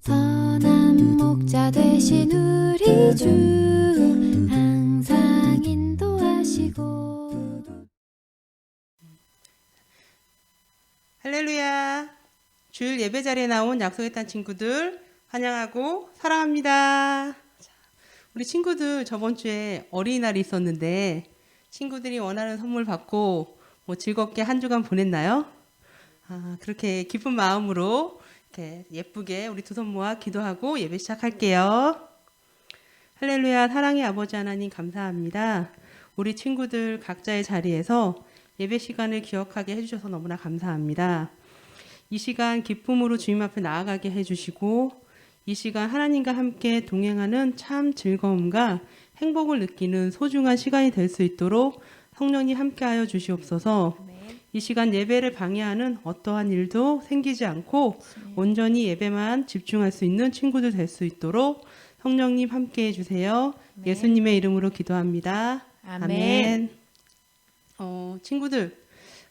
선한 목자 되신 우리 주 항상 인도하시고 할렐루야. 주일 예배 자리에 나온 약속했던 친구들 환영하고 사랑합니다. 자, 우리 친구들 저번 주에 어린이날이 있었는데 친구들이 원하는 선물 받고 뭐 즐겁게 한 주간 보냈나요? 아, 그렇게 기쁜 마음으로 이렇게 예쁘게 우리 두 손 모아 기도하고 예배 시작할게요. 할렐루야 사랑의 아버지 하나님 감사합니다. 우리 친구들 각자의 자리에서 예배 시간을 기억하게 해주셔서 너무나 감사합니다. 이 시간 기쁨으로 주님 앞에 나아가게 해주시고 이 시간 하나님과 함께 동행하는 참 즐거움과 행복을 느끼는 소중한 시간이 될 수 있도록 성령님 함께하여 주시옵소서. 이 시간 예배를 방해하는 어떠한 일도 생기지 않고 온전히 예배만 집중할 수 있는 친구들 될 수 있도록 성령님 함께 해 주세요. 예수님의 이름으로 기도합니다. 아멘. 어, 친구들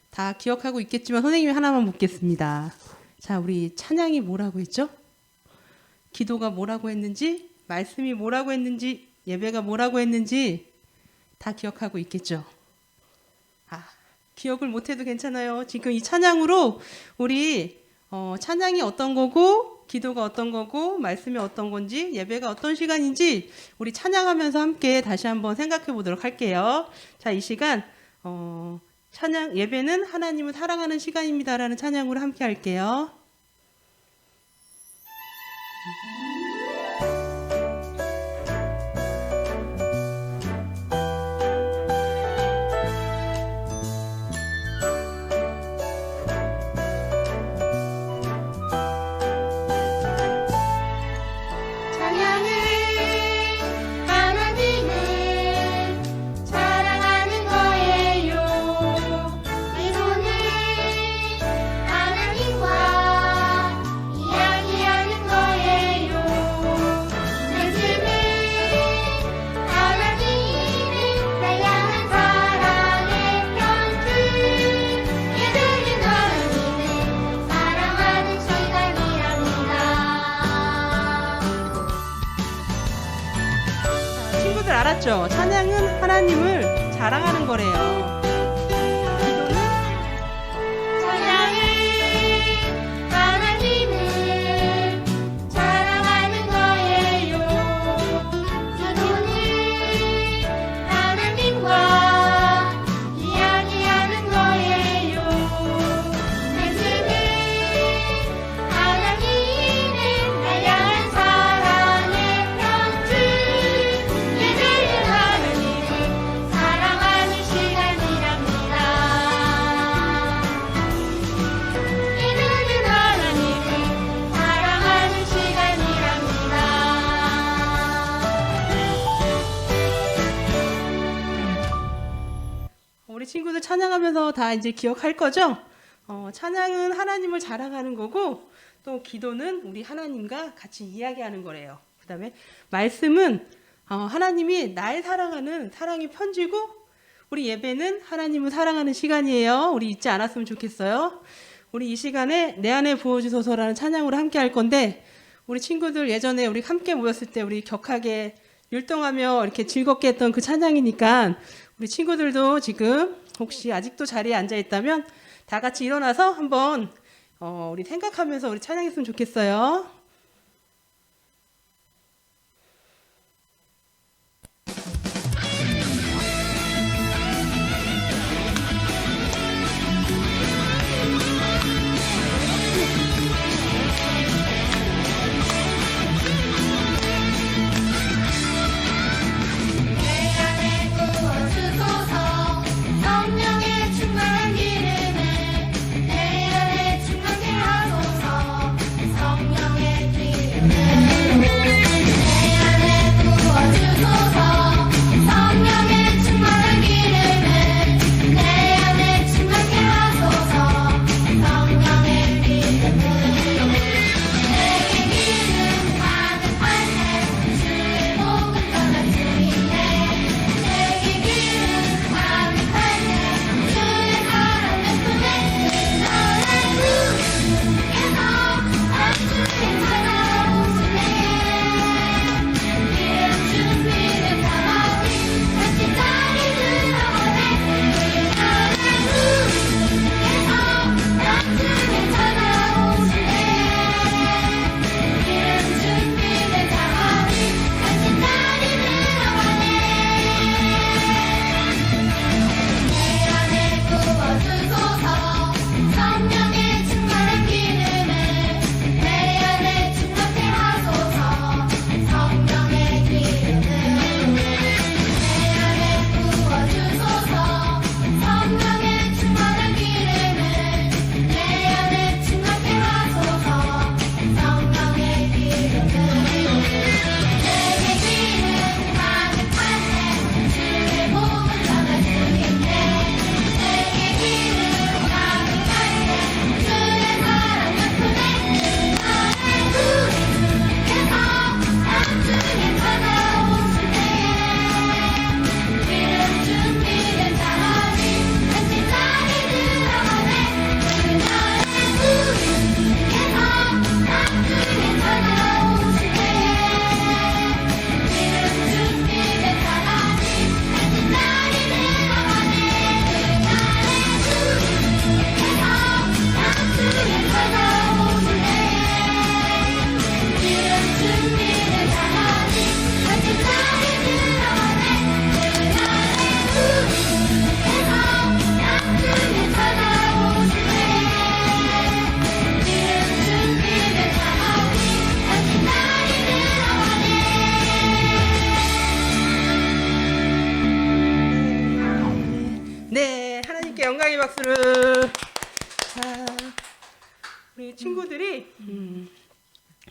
다 기억하고 있겠지만 선생님이 하나만 묻겠습니다. 자, 우리 찬양이 뭐라고 했죠? 기도가 뭐라고 했는지, 말씀이 뭐라고 했는지, 예배가 뭐라고 했는지 다 기억하고 있겠죠? 아, 기억을 못해도 괜찮아요. 지금 이 찬양으로 우리 어, 찬양이 어떤 거고, 기도가 어떤 거고, 말씀이 어떤 건지, 예배가 어떤 시간인지 우리 찬양하면서 함께 다시 한번 생각해 보도록 할게요. 자, 이 시간 어, 찬양 예배는 하나님을 사랑하는 시간입니다라는 찬양으로 함께 할게요. 다 이제 기억할 거죠? 어, 찬양은 하나님을 자랑하는 거고 또 기도는 우리 하나님과 같이 이야기하는 거래요. 그 다음에 말씀은 어, 하나님이 날 사랑하는 사랑의 편지고 우리 예배는 하나님을 사랑하는 시간이에요. 우리 잊지 않았으면 좋겠어요. 우리 이 시간에 내 안에 부어주소서라는 찬양으로 함께 할 건데 우리 친구들 예전에 우리 함께 모였을 때 우리 격하게 율동하며 이렇게 즐겁게 했던 그 찬양이니까 우리 친구들도 지금 혹시 아직도 자리에 앉아 있다면 다 같이 일어나서 한번 어, 우리 생각하면서 우리 찬양했으면 좋겠어요.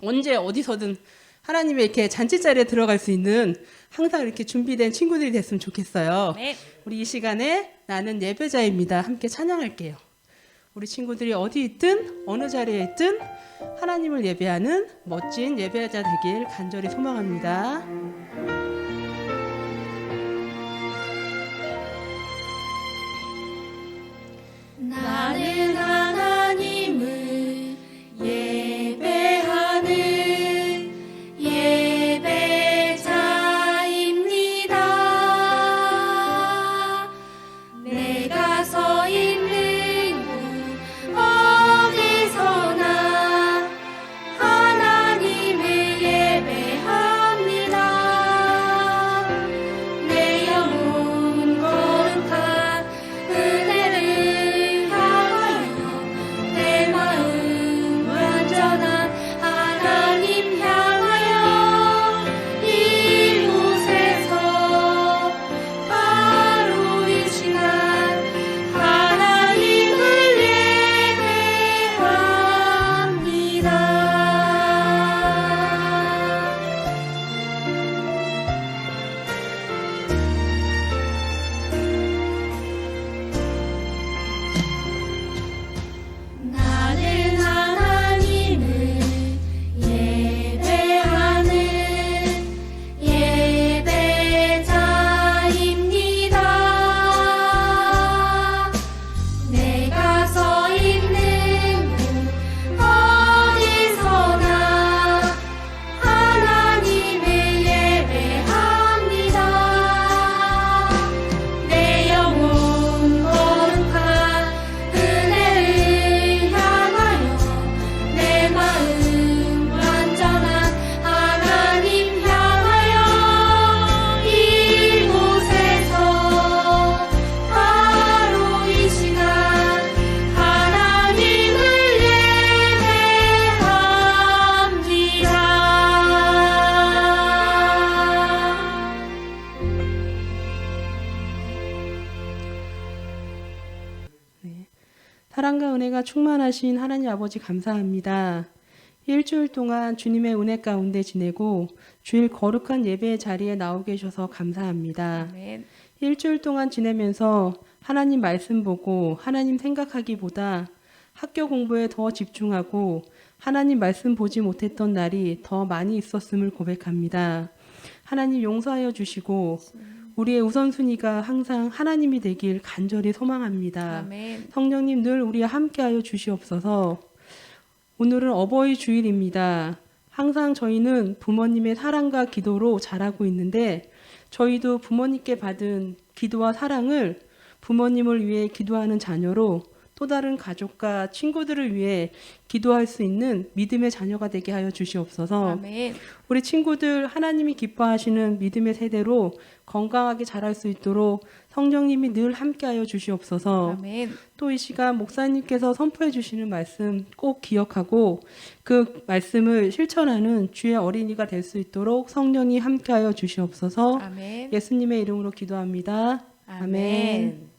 언제 어디서든 하나님의 이렇게 잔치 자리에 들어갈 수 있는 항상 이렇게 준비된 친구들이 됐으면 좋겠어요. 네. 우리 이 시간에 나는 예배자입니다. 함께 찬양할게요. 우리 친구들이 어디 있든 어느 자리에 있든 하나님을 예배하는 멋진 예배자 되길 간절히 소망합니다. 충만하신 하나님 아버지 감사합니다. 일주일 동안 주님의 은혜 가운데 지내고 주일 거룩한 예배 자리에 나오 계셔서 감사합니다. 아멘. 일주일 동안 지내면서 하나님 말씀 보고 하나님 생각하기보다 학교 공부에 더 집중하고 하나님 말씀 보지 못했던 날이 더 많이 있었음을 고백합니다. 하나님 용서하여 주시고 우리의 우선순위가 항상 하나님이 되길 간절히 소망합니다. 아멘. 성령님 늘 우리와 함께하여 주시옵소서. 오늘은 어버이 주일입니다. 항상 저희는 부모님의 사랑과 기도로 자라고 있는데 저희도 부모님께 받은 기도와 사랑을 부모님을 위해 기도하는 자녀로 또 다른 가족과 친구들을 위해 기도할 수 있는 믿음의 자녀가 되게 하여 주시옵소서. 아멘. 우리 친구들 하나님이 기뻐하시는 믿음의 세대로 건강하게 자랄 수 있도록 성령님이 늘 함께하여 주시옵소서. 아멘. 또 이 시간 목사님께서 선포해 주시는 말씀 꼭 기억하고 그 말씀을 실천하는 주의 어린이가 될 수 있도록 성령이 함께하여 주시옵소서. 아멘. 예수님의 이름으로 기도합니다. 아멘. 아멘.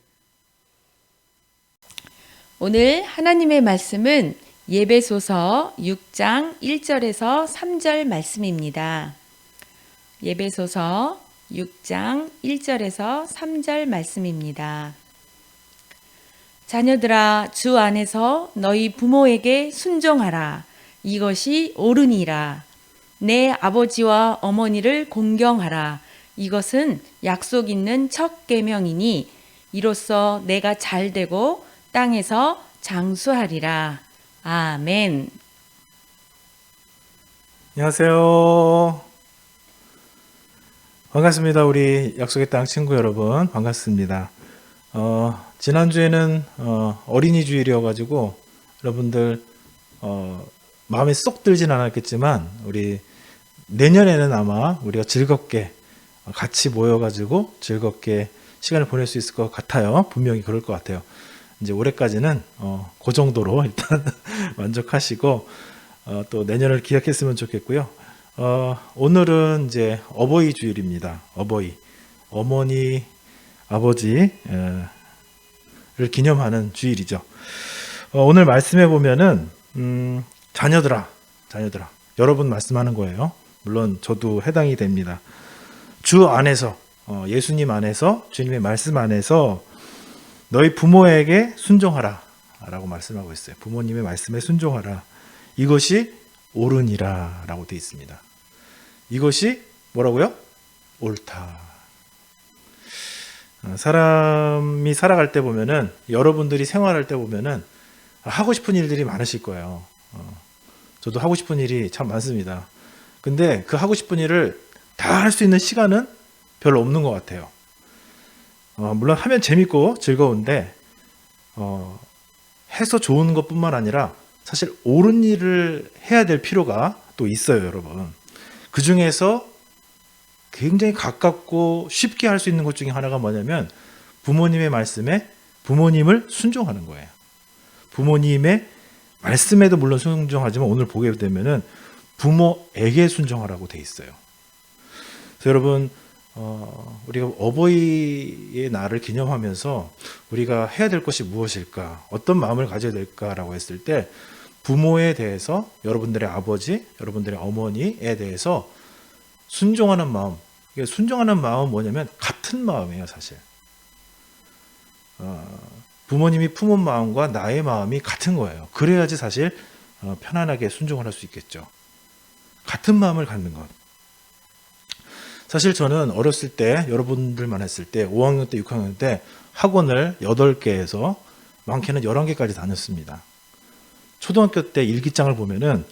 오늘 하나님의 말씀은 예배소서 6장 1절에서 3절 말씀입니다. 예배소서 6장 1절에서 3절 말씀입니다. 자녀들아 주 안에서 너희 부모에게 순종하라. 이것이 옳으니라. 내 아버지와 어머니를 공경하라. 이것은 약속 있는 첫 계명이니 이로써 내가 잘 되고 땅에서 장수하리라. 아멘. 안녕하세요. 반갑습니다. 우리 약속의 땅 친구 여러분. 반갑습니다. 어, 지난주에는 어, 어린이 주일이어가지고 여러분들 어, 마음에 쏙 들진 않았겠지만 우리 내년에는 아마 우리가 즐겁게 같이 모여가지고 즐겁게 시간을 보낼 수 있을 것 같아요. 분명히 그럴 것 같아요. 이제 올해까지는 어, 그 정도로 일단 만족하시고 어, 또 내년을 기약했으면 좋겠고요. 어, 오늘은 이제 어버이 주일입니다. 어버이, 어머니, 아버지를 기념하는 주일이죠. 어, 오늘 말씀해 보면은 음, 자녀들아, 자녀들아. 여러분 말씀하는 거예요. 물론 저도 해당이 됩니다. 주 안에서 어, 예수님 안에서 주님의 말씀 안에서 너희 부모에게 순종하라 라고 말씀하고 있어요. 부모님의 말씀에 순종하라. 이것이 옳으니라 라고 되어 있습니다. 이것이 뭐라고요? 옳다. 어, 사람이 살아갈 때 보면은 여러분들이 생활할 때 보면은 하고 싶은 일들이 많으실 거예요. 어, 저도 하고 싶은 일이 참 많습니다. 근데 그 하고 싶은 일을 다 할 수 있는 시간은 별로 없는 것 같아요. 어, 물론 하면 재밌고 즐거운데 어, 해서 좋은 것뿐만 아니라 사실 옳은 일을 해야 될 필요가 또 있어요, 여러분. 그 중에서 굉장히 가깝고 쉽게 할 수 있는 것 중에 하나가 뭐냐면 부모님의 말씀에 부모님을 순종하는 거예요. 부모님의 말씀에도 물론 순종하지만 오늘 보게 되면은 부모에게 순종하라고 돼 있어요. 여러분 어, 우리가 어버이의 날을 기념하면서 우리가 해야 될 것이 무엇일까, 어떤 마음을 가져야 될까라고 했을 때 부모에 대해서 여러분들의 아버지, 여러분들의 어머니에 대해서 순종하는 마음. 이게 순종하는 마음은 뭐냐면 같은 마음이에요, 사실. 어, 부모님이 품은 마음과 나의 마음이 같은 거예요. 그래야지 사실 어, 편안하게 순종을 할 수 있겠죠. 같은 마음을 갖는 것. 사실 저는 어렸을 때 여러분들만 했을 때 5학년 때 6학년 때 학원을 8개에서 많게는 11개까지 다녔습니다. 초등학교 때 일기장을 보면은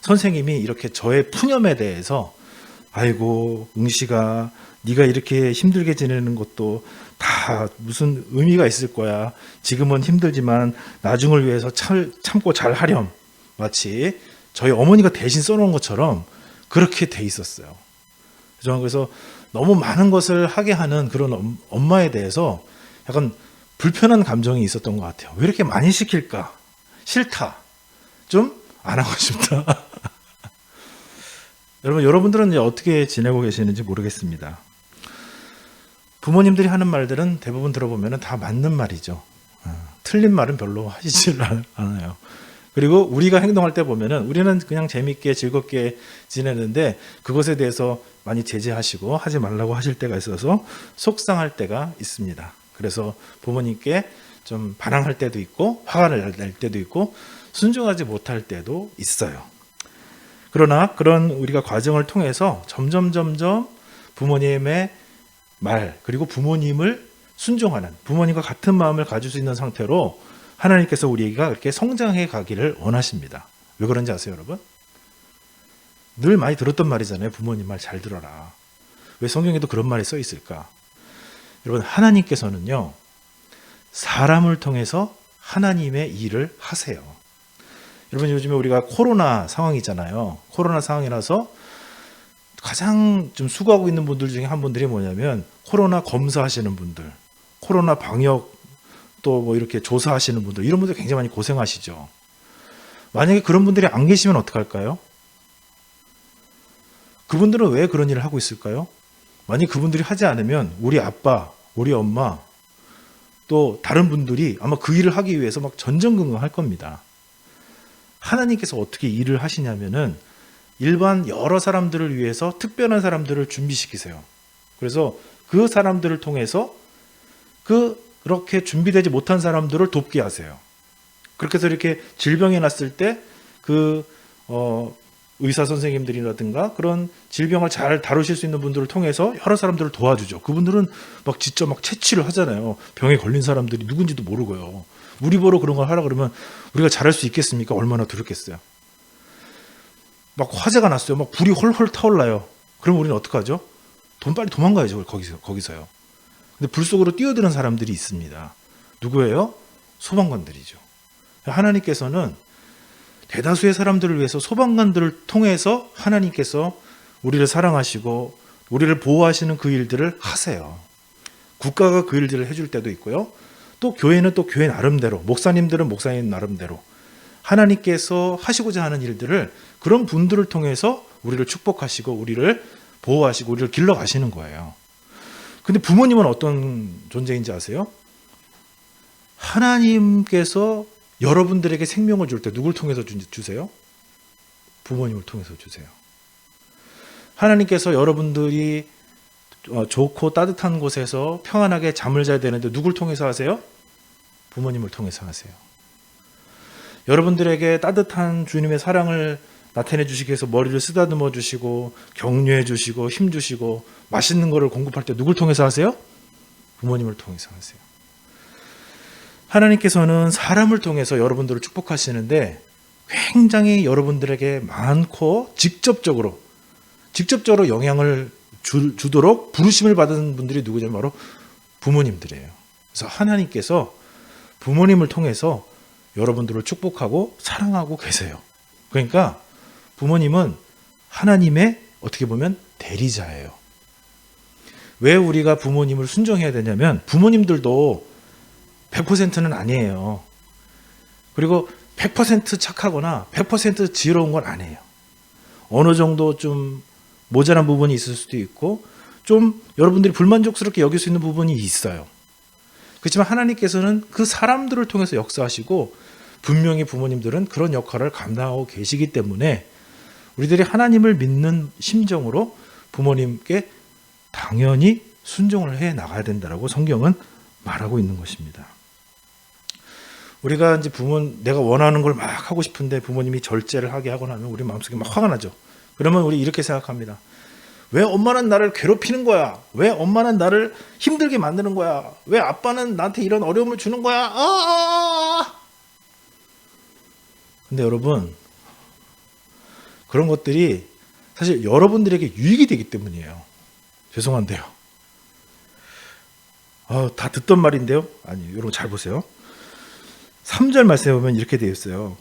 선생님이 이렇게 저의 푸념에 대해서 아이고 응시가 네가 이렇게 힘들게 지내는 것도 다 무슨 의미가 있을 거야. 지금은 힘들지만 나중을 위해서 참, 참고 잘 하렴. 마치 저희 어머니가 대신 써놓은 것처럼 그렇게 돼 있었어요. 저는 그래서 너무 많은 것을 하게 하는 그런 엄- 엄마에 대해서 약간 불편한 감정이 있었던 것 같아요. 왜 이렇게 많이 시킬까? 싫다. 좀 안 하고 싶다. 여러분, 여러분들은 이제 어떻게 지내고 계시는지 모르겠습니다. 부모님들이 하는 말들은 대부분 들어보면 다 맞는 말이죠. 어, 틀린 말은 별로 하시질 않- 않아요. 그리고 우리가 행동할 때 보면은 우리는 그냥 재밌게 즐겁게 지내는데 그것에 대해서 많이 제재하시고 하지 말라고 하실 때가 있어서 속상할 때가 있습니다. 그래서 부모님께 좀 반항할 때도 있고 화가 날 때도 있고 순종하지 못할 때도 있어요. 그러나 그런 우리가 과정을 통해서 점점 점점 부모님의 말 그리고 부모님을 순종하는 부모님과 같은 마음을 가질 수 있는 상태로 하나님께서 우리가 이렇게 성장해 가기를 원하십니다. 왜 그런지 아세요, 여러분? 늘 많이 들었던 말이잖아요. 부모님 말 잘 들어라. 왜 성경에도 그런 말이 써 있을까? 여러분, 하나님께서는요, 사람을 통해서 하나님의 일을 하세요. 여러분, 요즘에 우리가 코로나 상황이잖아요. 코로나 상황이라서 가장 좀 수고하고 있는 분들 중에 한 분들이 뭐냐면 코로나 검사하시는 분들, 코로나 방역 또 뭐 이렇게 조사하시는 분들 이런 분들 굉장히 많이 고생하시죠. 만약에 그런 분들이 안 계시면 어떡할까요? 그분들은 왜 그런 일을 하고 있을까요? 만약 그분들이 하지 않으면 우리 아빠, 우리 엄마 또 다른 분들이 아마 그 일을 하기 위해서 막 전전긍긍할 겁니다. 하나님께서 어떻게 일을 하시냐면은 일반 여러 사람들을 위해서 특별한 사람들을 준비시키세요. 그래서 그 사람들을 통해서 그 그렇게 준비되지 못한 사람들을 돕게 하세요. 그렇게 해서 이렇게 질병이 났을 때그 어, 의사 선생님들이라든가 그런 질병을 잘 다루실 수 있는 분들을 통해서 여러 사람들을 도와주죠. 그분들은 막 직접 막 채취를 하잖아요. 병에 걸린 사람들이 누군지도 모르고요. 우리 보러 그런 걸 하라 그러면 우리가 잘할 수 있겠습니까? 얼마나 두렵겠어요. 막 화재가 났어요. 막 불이 홀홀 타올라요. 그럼 우리는 어떡하죠? 돈 빨리 도망가야죠. 거기서 거기서요. 근데 불 속으로 뛰어드는 사람들이 있습니다. 누구예요? 소방관들이죠. 하나님께서는 대다수의 사람들을 위해서 소방관들을 통해서 하나님께서 우리를 사랑하시고 우리를 보호하시는 그 일들을 하세요. 국가가 그 일들을 해줄 때도 있고요. 또 교회는 또 교회 나름대로, 목사님들은 목사님 나름대로 하나님께서 하시고자 하는 일들을 그런 분들을 통해서 우리를 축복하시고 우리를 보호하시고 우리를 길러 가시는 거예요. 근데 부모님은 어떤 존재인지 아세요? 하나님께서 여러분들에게 생명을 줄 때 누굴 통해서 주- 주세요? 부모님을 통해서 주세요. 하나님께서 여러분들이 어, 좋고 따뜻한 곳에서 평안하게 잠을 자야 되는데 누굴 통해서 하세요? 부모님을 통해서 하세요. 여러분들에게 따뜻한 주님의 사랑을 나타내 주시기 위해서 머리를 쓰다듬어 주시고 격려해 주시고 힘 주시고 맛있는 거를 공급할 때 누굴 통해서 하세요? 부모님을 통해서 하세요. 하나님께서는 사람을 통해서 여러분들을 축복하시는데 굉장히 여러분들에게 많고 직접적으로 직접적으로 영향을 주, 주도록 부르심을 받은 분들이 누구냐면 바로 부모님들이에요. 그래서 하나님께서 부모님을 통해서 여러분들을 축복하고 사랑하고 계세요. 그러니까 부모님은 하나님의 어떻게 보면 대리자예요. 왜 우리가 부모님을 순종해야 되냐면 부모님들도 100%는 아니에요. 그리고 100% 착하거나 100% 지혜로운 건 아니에요. 어느 정도 좀 모자란 부분이 있을 수도 있고 좀 여러분들이 불만족스럽게 여길 수 있는 부분이 있어요. 그렇지만 하나님께서는 그 사람들을 통해서 역사하시고 분명히 부모님들은 그런 역할을 감당하고 계시기 때문에 우리들이 하나님을 믿는 심정으로 부모님께 당연히 순종을 해 나가야 된다라고 성경은 말하고 있는 것입니다. 우리가 이제 부모 내가 원하는 걸 막 하고 싶은데 부모님이 절제를 하게 하고 나면 우리 마음속에 막 화가 나죠. 그러면 우리 이렇게 생각합니다. 왜 엄마는 나를 괴롭히는 거야? 왜 엄마는 나를 힘들게 만드는 거야? 왜 아빠는 나한테 이런 어려움을 주는 거야? 아! 근데 여러분 그런 것들이 사실 여러분들에게 유익이 되기 때문이에요. 죄송한데요. 아, 다 듣던 말인데요. 아니, 여러분 잘 보세요. 3절 말씀에 보면 이렇게 되어 있어요.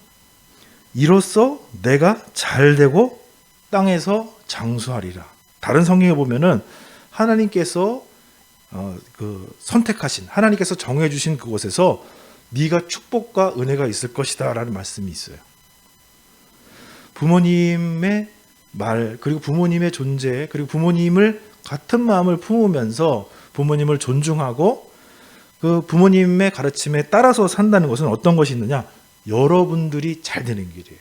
이로써 내가 잘 되고 땅에서 장수하리라. 다른 성경에 보면은 하나님께서 어, 그 선택하신 하나님께서 정해 주신 그곳에서 네가 축복과 은혜가 있을 것이다라는 말씀이 있어요. 부모님의 말 그리고 부모님의 존재 그리고 부모님을 같은 마음을 품으면서 부모님을 존중하고 그 부모님의 가르침에 따라서 산다는 것은 어떤 것이 있느냐? 여러분들이 잘 되는 길이에요.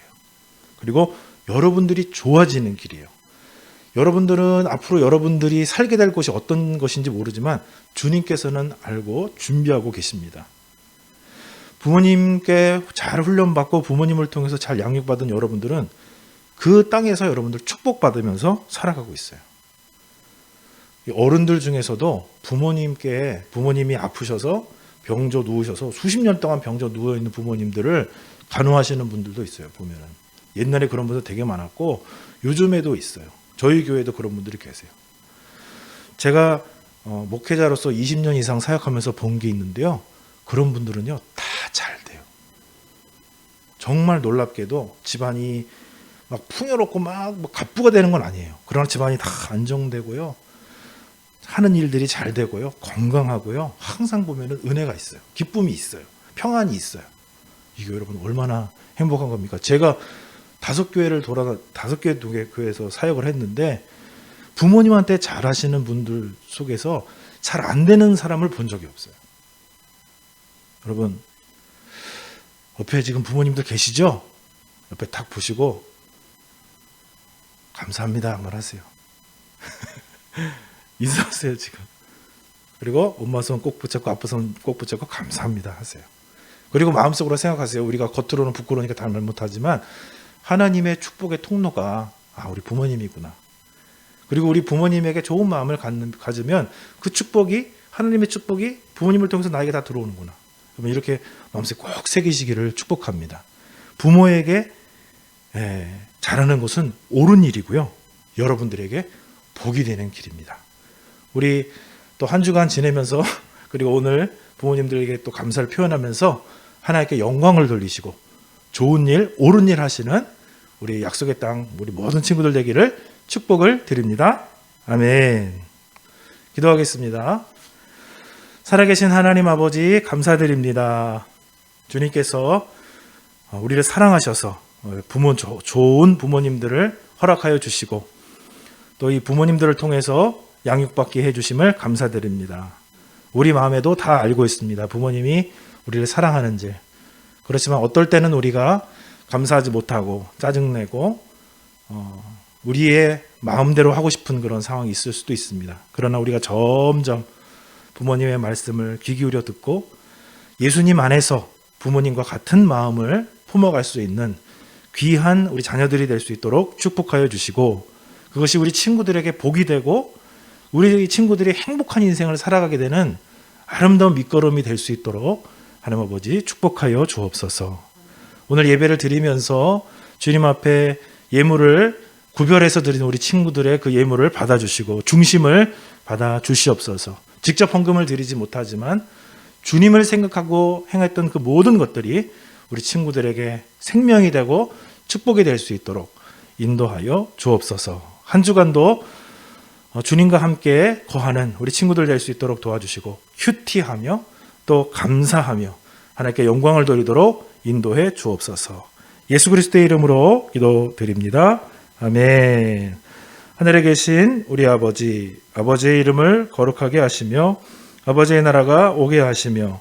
그리고 여러분들이 좋아지는 길이에요. 여러분들은 앞으로 여러분들이 살게 될 곳이 어떤 것인지 모르지만 주님께서는 알고 준비하고 계십니다. 부모님께 잘 훈련받고 부모님을 통해서 잘 양육받은 여러분들은 그 땅에서 여러분들 축복받으면서 살아가고 있어요. 어른들 중에서도 부모님께 부모님이 아프셔서 병조 누우셔서 수십 년 동안 병조 누워 있는 부모님들을 간호하시는 분들도 있어요. 보면은 옛날에 그런 분들 되게 많았고 요즘에도 있어요. 저희 교회도 그런 분들이 계세요. 제가 어, 목회자로서 20년 이상 사역하면서 본 게 있는데요. 그런 분들은요 다 잘 돼요. 정말 놀랍게도 집안이 막 풍요롭고 막, 막 갑부가 되는 건 아니에요. 그러나 집안이 다 안정되고요. 하는 일들이 잘 되고요. 건강하고요. 항상 보면은 은혜가 있어요. 기쁨이 있어요. 평안이 있어요. 이게 여러분 얼마나 행복한 겁니까? 제가 다섯 교회를 돌아가 다섯 교회 두 개 교회에서 사역을 했는데 부모님한테 잘하시는 분들 속에서 잘 안 되는 사람을 본 적이 없어요. 여러분 옆에 지금 부모님들 계시죠? 옆에 딱 보시고 감사합니다 한번 하세요. 인사하세요 지금. 그리고 엄마 손 꼭 붙잡고 아빠 손 꼭 붙잡고 감사합니다 하세요. 그리고 마음속으로 생각하세요. 우리가 겉으로는 부끄러우니까 다 말 못하지만 하나님의 축복의 통로가 아 우리 부모님이구나. 그리고 우리 부모님에게 좋은 마음을 갖는, 가지면 그 축복이 하나님의 축복이 부모님을 통해서 나에게 다 들어오는구나. 그러면 이렇게 마음속에 꼭 새기시기를 축복합니다. 부모에게 예, 잘하는 것은 옳은 일이고요. 여러분들에게 복이 되는 길입니다. 우리 또 한 주간 지내면서 그리고 오늘 부모님들에게 또 감사를 표현하면서 하나님께 영광을 돌리시고 좋은 일, 옳은 일 하시는 우리 약속의 땅 우리 모든 친구들 되기를 축복을 드립니다. 아멘. 기도하겠습니다. 살아계신 하나님 아버지 감사드립니다. 주님께서 우리를 사랑하셔서 부모 좋은 부모님들을 허락하여 주시고 또 이 부모님들을 통해서 양육받게 해 주심을 감사드립니다. 우리 마음에도 다 알고 있습니다. 부모님이 우리를 사랑하는지. 그렇지만 어떨 때는 우리가 감사하지 못하고 짜증내고 어, 우리의 마음대로 하고 싶은 그런 상황이 있을 수도 있습니다. 그러나 우리가 점점 부모님의 말씀을 귀 기울여 듣고 예수님 안에서 부모님과 같은 마음을 품어갈 수 있는 귀한 우리 자녀들이 될 수 있도록 축복하여 주시고 그것이 우리 친구들에게 복이 되고 우리 친구들이 행복한 인생을 살아가게 되는 아름다운 밑거름이 될 수 있도록 하나님 아버지 축복하여 주옵소서. 오늘 예배를 드리면서 주님 앞에 예물을 구별해서 드리는 우리 친구들의 그 예물을 받아주시고 중심을 받아 주시옵소서. 직접 헌금을 드리지 못하지만 주님을 생각하고 행했던 그 모든 것들이 우리 친구들에게 생명이 되고 축복이 될 수 있도록 인도하여 주옵소서. 한 주간도 어, 주님과 함께 거하는 우리 친구들 될 수 있도록 도와주시고 휴티하며 또 감사하며 하나님께 영광을 돌리도록 인도해 주옵소서. 예수 그리스도의 이름으로 기도드립니다. 아멘. 하늘에 계신 우리 아버지, 아버지의 이름을 거룩하게 하시며 아버지의 나라가 오게 하시며